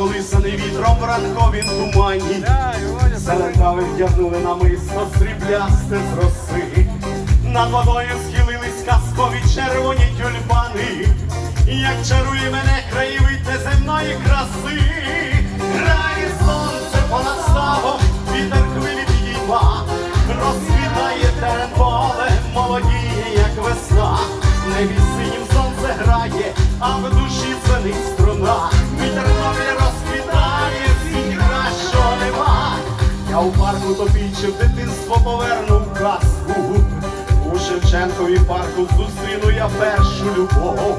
колисаний вітром в ранковім тумані. Серед трави вдягнули намисто сріблясте з роси. Над водою схилились казкові червоні тюльпани. Як чарує мене краєвид неземної краси, грає сонце понад ставом, вітер хвилі підійма, розквітає терен поле, молодіє, як весна, небі синім сонце грає, а в душі дзвенить Я у парку топічив дитинство повернув казку. У Шевченкові парку зустріну я першу любов.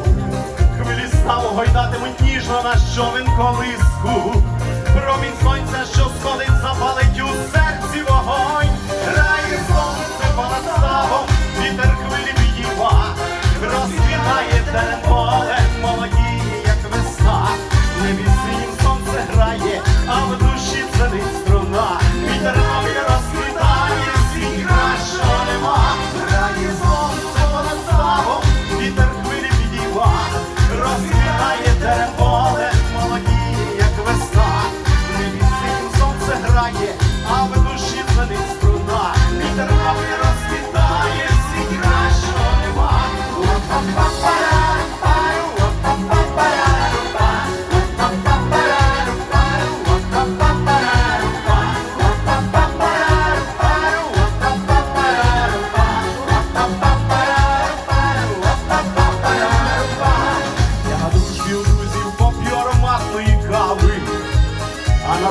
Хвилі ставу гойдатимуть ніжно на човен колиску. Промінь сонця, що сходить, запалить у серці вогонь. Грає сонце понад вітер хвилі підійма. Розквітає терен поле, молодіє, як весна. Небі синім сонце грає, а в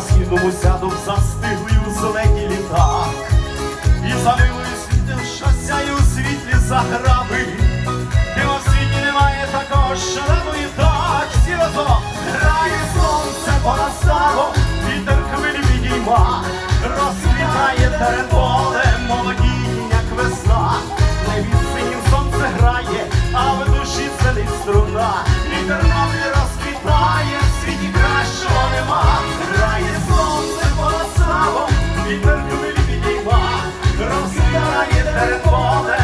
а східному сяду в застиглий у зелені літак. І замилую світом, що сяє у світлі заграби, І в світі немає такого, що і так. Всі разом грає сонце понад ставом, вітер хвилі відійма, розквітає терен поле. foda.